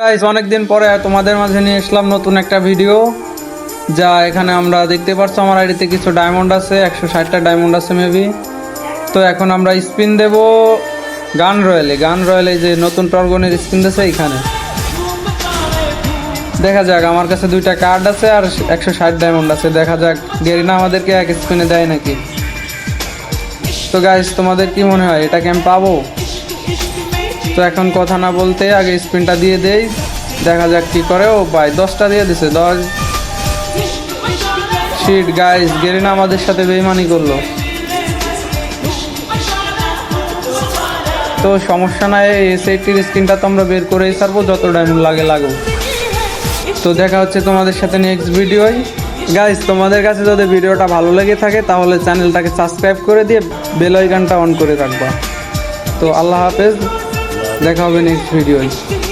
Guys অনেকদিন পরে তোমাদের মাঝে নিয়ে আসলাম নতুন একটা ভিডিও যা এখানে আমরা দেখতে পাচ্ছ আমার আইডিতে কিছু ডায়মন্ড আছে, একশো ষাটটা ডায়মন্ড আছে মেবি তো এখন আমরা স্পিন দেব গান রয়েলে গান রয়েলে যে নতুন টর্গনের স্পিন দিয়েছে এইখানে। দেখা যাক, আমার কাছে দুইটা কার্ড আছে আর একশো ষাট ডায়মন্ড আছে। দেখা যাক, গেরিনা আমাদেরকে এক স্পিনে দেয় নাকি। তো গাইস তোমাদের কি মনে হয় এটাকে আমি পাবো? তো এখন কথা না বলতে আগে স্পিনটা দিয়ে দেই। দেখা যাক কি করে। ও ভাই, দশটা দিয়ে দিছে, দশ। শিট গাইস গেরিনা আমাদের সাথে বেইমানি করল। তো সমস্যা নাই এস এইটির স্ক্রিনটা তো আমরা বের করেই ছাড়বো, যত ডায়মন্ড লাগে লাগুক। তো দেখা হচ্ছে তোমাদের সাথে নেক্সট ভিডিওয় গাইস তোমাদের কাছে যদি ভিডিওটা ভালো লেগে থাকে, তাহলে চ্যানেলটাকে সাবস্ক্রাইব করে দিয়ে বেল আইকনটা অন করে রাখবা। তো আল্লাহ হাফেজ। দেখা হবে নেক্সট ভিডিওয়